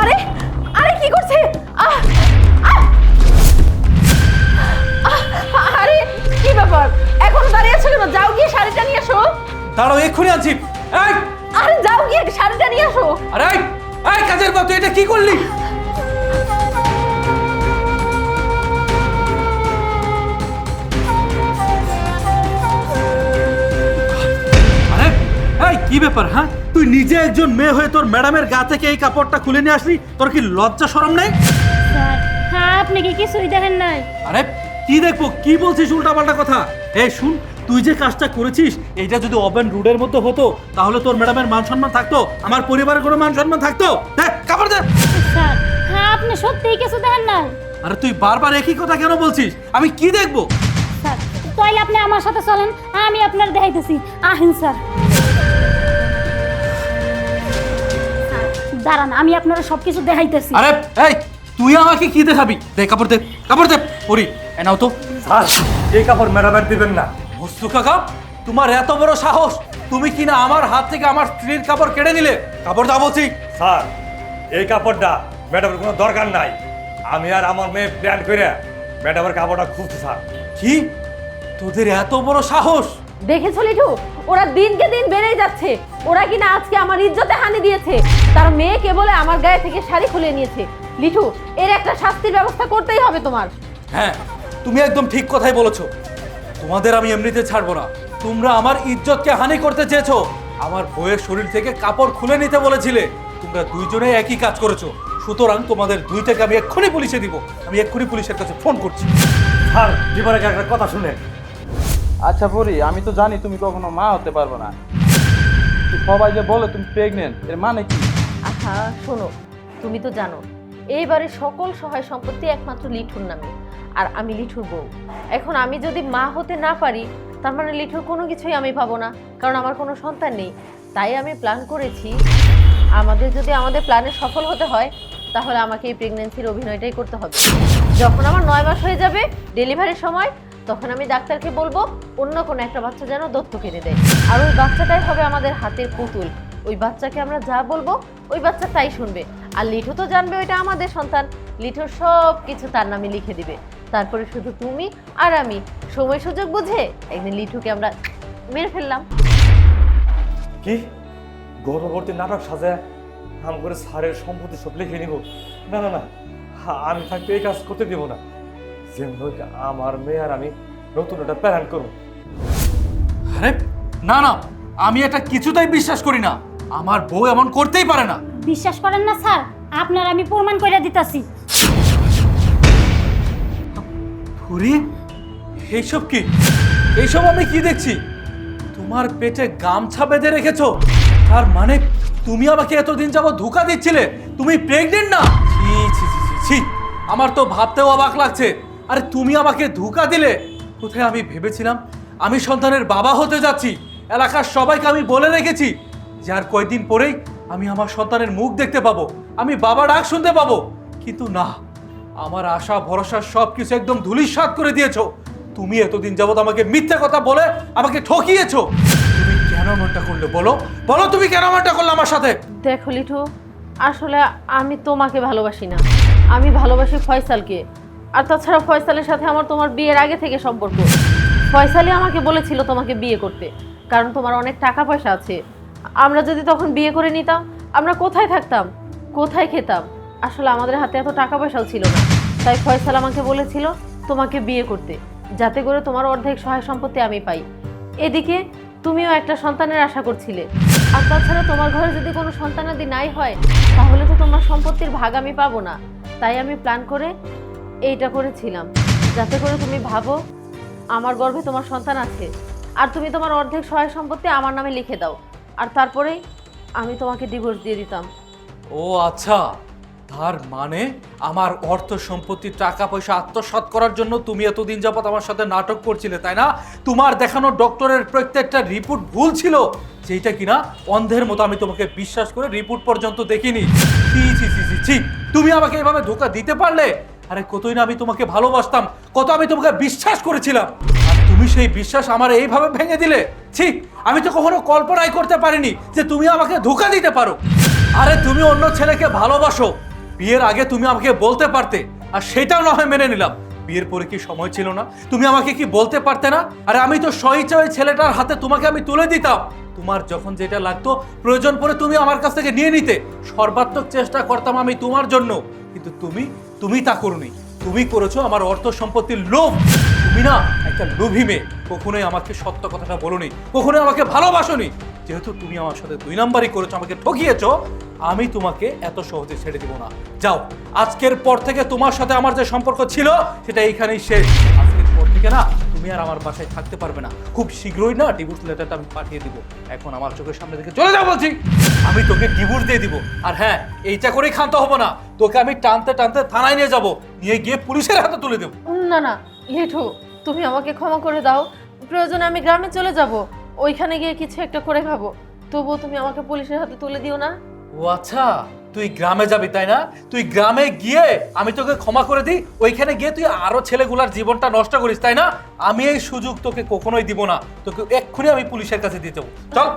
আরে আরে কি করছে? আহ! আরে কি ব্যাপার? এখন দাঁড়িয়ে আছো কেন? যাও গিয়ে শাড়িটা নিয়ে আসো। দাঁড়াও এক্ষুনি আনছি। আরে যাও গিয়ে শাড়িটা নিয়ে আসো। আরে এই, কাজের মতো এটা কি করলি? কি ব্যাপার হ্যাঁ? তুই নিজে একজন মেয়ে হয়ে তোর ম্যাডামের গা থেকে এই কাপড়টা খুলে নিয়ে আসলি? তোর কি লজ্জা শরম নেই? হ্যাঁ আপনি কি কিছুই দেখেন নাই? আরে কি দেখব? কি বলছিস উল্টাপাল্টা কথা? এই শুন তুই যে কাজটা করেছিস এইটা যদি ওপেন রুডের মধ্যে হতো তাহলে তোর ম্যাডামের মান সম্মান থাকতো আমার পরিবারের কোনো মান সম্মান থাকতো। দেখ কাপড় দে। স্যার হ্যাঁ আপনি সত্যিই কিছু দেখেন নাই? আরে তুই বারবার একই কথা কেন বলছিস? আমি কি দেখব? স্যার তাইলে আপনি আমার সাথে চলেন আমি আপনার দেখাইতেছি। আহিন স্যার। দাঁড়ান আমি আপনারা সব কিছু দেখাইতেছি। আরে এই তুই আমাকে কি দেখাবি? দে কাপড় দে কাপড় দে পরি এ নাও তো। স্যার এই কাপড় ম্যাডামের দিবেন না। হস্তু কাকা তোমার এত বড় সাহস তুমি কিনা আমার হাত থেকে আমার স্ত্রীর কাপড় কেড়ে নিলে? কাপড় দাও বলছি। স্যার এই কাপড়টা ম্যাডামের কোনো দরকার নাই। আমি আর আমার মেয়ে প্ল্যান করে ম্যাডামের কাপড়টা খুঁজছি স্যার। কি? তোদের এত বড় সাহস? দেখেছ লিটু? ওরা দিনকে দিন বেড়েই যাচ্ছে। ওরা কিনা আজকে আমার ইজ্জতে হানি দিয়েছে। তার মেয়েকে বলে আমার গায়ে থেকে শাড়ি খুলে নিয়েছে। লিটু এর একটা শাস্তির ব্যবস্থা করতেই হবে তোমার। হ্যাঁ তুমি একদম ঠিক কথাই বলেছ। তোমাদের আমি এমনিতে ছাড়বো না। তোমরা আমার ইজ্জতকে হানি করতে চেয়েছো। আমার বইয়ের শরীর থেকে কাপড় খুলে নিতে বলেছিলে। তোমরা দুইজনে একই কাজ করেছ। সুতরাং তোমাদের দুইটাকে আমি এক্ষুনি পুলিশে দিব। আমি এক্ষুনি পুলিশের কাছে ফোন করছি। স্যার জীবনে একটা কথা শুনে। আচ্ছা পরি আমি তো জানি তুমি কখনো মা হতে পারবে না। সবাই যে বলে তুমি প্রেগনেন্ট এর মানে কি? আচ্ছা শোনো, তুমি তো জানো, এইবারে সকল সহায় সম্পত্তি একমাত্র লিঠুর নামে, আর আমি লিঠুর বউ। এখন আমি যদি মা হতে না পারি, তার মানে লিঠুর কোনো কিছুই আমি পাবো না, কারণ আমার কোনো সন্তান নেই। তাই আমি প্ল্যান করেছি, আমাদের যদি আমাদের প্ল্যানে সফল হতে হয়, তাহলে আমাকে এই প্রেগনেন্সির অভিনয়টাই করতে হবে। যখন আমার নয় মাস হয়ে যাবে ডেলিভারির সময় তখন আমি ডাক্তারকে বলব, অন্য কোনো একটা বাচ্চা যেন দত্তক এনে দেয়। আর ওই বাচ্চাটাই হবে আমাদের হাতের পুতুল। ওই বাচ্চাকে আমরা যা বলব, ওই বাচ্চা তাই শুনবে। আর লিঠু তো জানবে ওইটা আমাদের সন্তান। লিঠুর সব কিছু তার নামে লিখে দিবে। তারপরে শুধু তুমি আর আমি। সময় সুযোগ বুঝে একদিন লিঠুকে আমরা মেরে ফেললাম। কি? গর্ভবর্তী নাটক সাজায় নাম করে স্যারের সম্পত্তি সব লিখে নিব। না না না, আমি থাকতে এই কাজ করতে দেবো না। যেমন আমার মেয়ে আর আমি নতুন একটা প্ল্যান করব। আরে না না আমি এটা কিছুতেই বিশ্বাস করি না। আমার বউ এমন করতেই পারে না। বিশ্বাস করেন না স্যার। আপনার আমি প্রমাণ করে দিতাছি। ফুরি এইসব কি? এইসব আমি কি দেখছি? তোমার পেটে গামছা বেঁধে রেখেছো? তার মানে তুমি আমাকে এতদিন যাবত ধোকা দিচ্ছিলে? তুমি প্রেগনেন্ট না? ছি ছি, ছি। আমার তো ভাবতেও অবাক লাগছে। আরে তুমি আমাকে ধোকা দিলে? কোথায় আমি ভেবেছিলাম আমি সন্তানের বাবা হতে যাচ্ছি? এলাকার সবাইকে আমি বলে রেখেছি। যে আর কয়েকদিন পরেই আমি আমার সন্তানের মুখ দেখতে পাবো, আমি বাবা ডাক শুনতে পাবো। কিন্তু না, আমার আশা, ভরসা সব কিছু একদম ধুলিস্বাদ করে দিয়েছ। তুমি এতদিন যাবত আমাকে মিথ্যে কথা বলে আমাকে ঠকিয়েছো। তুমি কেন এমনটা করলে বলো? বলো তুমি কেন এমনটা করলে আমার সাথে? দেখো লিঠু আসলে আমি তোমাকে ভালোবাসি না। আমি ভালোবাসি ফয়সালকে। আর তাছাড়া ফয়সালের সাথে আমার তোমার বিয়ের আগে থেকে সম্পর্ক। ফয়সালই আমাকে বলেছিল তোমাকে বিয়ে করতে, কারণ তোমার অনেক টাকা পয়সা আছে। আমরা যদি তখন বিয়ে করে নিতাম, আমরা কোথায় থাকতাম, কোথায় খেতাম? আসলে আমাদের হাতে এত টাকা পয়সাও ছিল না। তাই ফয়সাল আমাকে বলেছিল তোমাকে বিয়ে করতে, যাতে করে তোমার অর্ধেক সহায় সম্পত্তি আমি পাই। এদিকে তুমিও একটা সন্তানের আশা করছিলে। আর তাছাড়া তোমার ঘরে যদি কোনো সন্তানাদি নাই হয়, তাহলে তো তোমার সম্পত্তির ভাগ আমি পাবো না। তাই আমি প্ল্যান করে এইটা করেছিলাম। যাতে করে তুমি ভাবো, আমার গর্ভে তোমার সন্তান আছে। আর তুমি তোমার অর্ধেক সহায় সম্পত্তি আমার নামে লিখে দাও। আর তারপরেই আমি তোমাকে ডিভোর্স দিয়ে দিতাম। ও আচ্ছা তার মানে আমার অর্থ সম্পত্তি, টাকা পয়সা আত্মসাৎ করার জন্য তুমি এতদিন যাবত আমার সাথে নাটক করছিলে, তাই না? তোমার দেখানো ডক্টরের প্রত্যেকটা রিপোর্ট ভুল ছিল যেটা কিনা অন্ধের মতো আমি তোমাকে বিশ্বাস করে রিপোর্ট পর্যন্ত দেখিনি। ছি ছি ছি ছি, তুমি আমাকে এভাবে ধোকা দিতে পারলে? আরে কতই না আমি তোমাকে ভালোবাসতাম, কত আমি তোমাকে বিশ্বাস করেছিলাম। তুমি সেই বিশ্বাস আমার এইভাবে ভেঙে দিলে? ছি, আমি তো কখনো কল্পনাই করতে পারিনি যে তুমি আমাকে ধোকা দিতে পারো। আরে তুমি অন্য ছেলেকে ভালোবাসো। বিয়ের আগে তুমি আমাকে বলতে পারতে, আর সেটাও না হয় মেনে নিলাম। বিয়ের পরে কি সময় ছিল না? তুমি আমাকে কি বলতে পারতে না? আরে আমি তো সহিচা ছেলেটার হাতে তোমাকে আমি তুলে দিতাম। তোমার যখন যেটা লাগতো, প্রয়োজন পড়ে তুমি আমার কাছ থেকে নিয়ে নিতে। সর্বাত্মক চেষ্টা করতাম আমি তোমার জন্য। কিন্তু তুমি তুমি তা করনি। তুমি করেছ আমার অর্থ সম্পত্তির লোভ। তুমি না একটা লোভী মেয়ে। কখনোই আমাকে সত্য কথাটা বলোনি। কখনোই আমাকে ভালোবাসোনি। যেহেতু তুমি আমার সাথে দুই নাম্বারই করেছ, আমাকে ঠকিয়েছো, আমি তোমাকে এত সহজে ছেড়ে দিব না। যাও, আজকের পর থেকে তোমার সাথে আমার যে সম্পর্ক ছিল, সেটা এইখানেই শেষ। আজকের পর থেকে না তুমি আর আমার বাসায় থাকতে পারবে না। খুব শীঘ্রই না ডিভোর্স লেটারটা আমি পাঠিয়ে দিব। এখন আমার চোখের সামনে থেকে চলে যাও বলছি। আমি তোকে ডিভোর্স দিয়ে দিব। আর হ্যাঁ এইটা করেই ক্ষান্ত হব না। তোকে আমি টানতে টানতে থানায় নিয়ে যাব। নিয়ে গিয়ে পুলিশের হাতে তুলে দেবো। না না লিঠু তুমি আমাকে ক্ষমা করে দাও। প্রয়োজনে আমি গ্রামে চলে যাব। ওইখানে গিয়ে কিছু একটা করে খাব তবুও তুমি আমাকে পুলিশের হাতে তুলে দিও না। ও আচ্ছা। তুই গ্রামে যাবি তাই না? তুই গ্রামে গিয়ে আমি তোকে ক্ষমা করে দিই ওইখানে গিয়ে তুই আরও ছেলেগুলার জীবনটা নষ্ট করিস তাই না? আমি এই সুযোগ তোকে কখনোই দিব না। তোকে এক্ষুনি আমি পুলিশের কাছে যাব চল চল।